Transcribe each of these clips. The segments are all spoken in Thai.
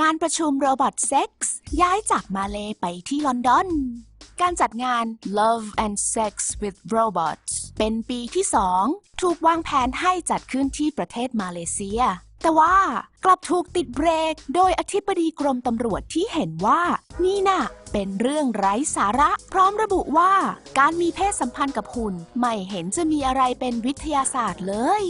งานประชุมโรบอทเซ็กซ์ย้ายจากมาเลไปที่ลอนดอน การจัดงาน Love and Sex with Robots เป็นปีที่สองถูกวางแผนให้จัดขึ้นที่ประเทศมาเลเซีย แต่ว่ากลับถูกติดเบรก โดยอธิบดีกรมตำรวจที่เห็นว่า นี่น่ะ เป็นเรื่องไร้สาระ พร้อมระบุว่า การมีเพศสัมพันธ์กับหุ่น ไม่เห็นจะมีอะไรเป็นวิทยาศาสตร์เลย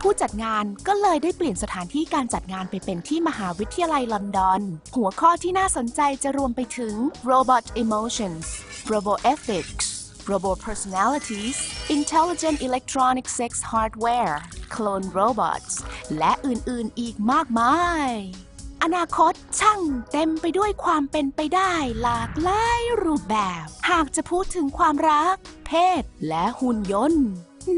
ผู้จัดงานก็เลยได้เปลี่ยนสถานที่การจัดงานไปเป็นที่มหาวิทยาลัยลอนดอน หัวข้อที่น่าสนใจจะรวมไปถึง Robot Emotions Robo Ethics Robo Personalities Intelligent Electronic Sex Hardware Clone Robots และอื่นๆ อีกมากมาย อนาคตช่างเต็มไปด้วยความเป็นไปได้หลากหลายรูปแบบ หากจะพูดถึงความรัก เพศ และหุ่นยนต์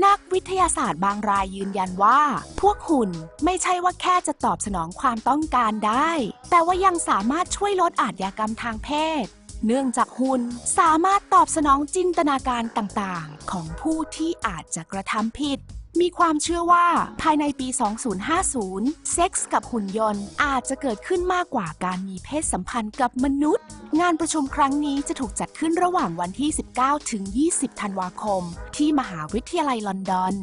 นักวิทยาศาสตร์บางรายยืนยันว่า พวกหุ่นไม่ใช่ว่าแค่จะตอบสนองความต้องการได้ แต่ว่ายังสามารถช่วยลดอาชญากรรมทางเพศเนื่องจากหุ่นสามารถตอบสนองจินตนาการต่างๆ ของผู้ที่อาจจะกระทำผิด มีความเชื่อว่าภายในปี 2050 เซ็กส์กับหุ่นยนต์อาจจะเกิดขึ้นมากกว่าการมีเพศสัมพันธ์กับมนุษย์ งานประชุมครั้งนี้จะถูกจัดขึ้นระหว่างวันที่ 19 ถึง 20 ธันวาคม ที่มหาวิทยาลัยลอนดอน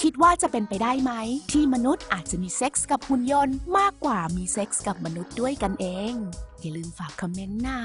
คิดว่าจะเป็นไปได้ไหม ที่มนุษย์อาจจะมีเซ็กส์กับหุ่นยนต์มากกว่ามีเซ็กส์กับมนุษย์ด้วยกันเอง อย่าลืมฝากคอมเมนต์นะ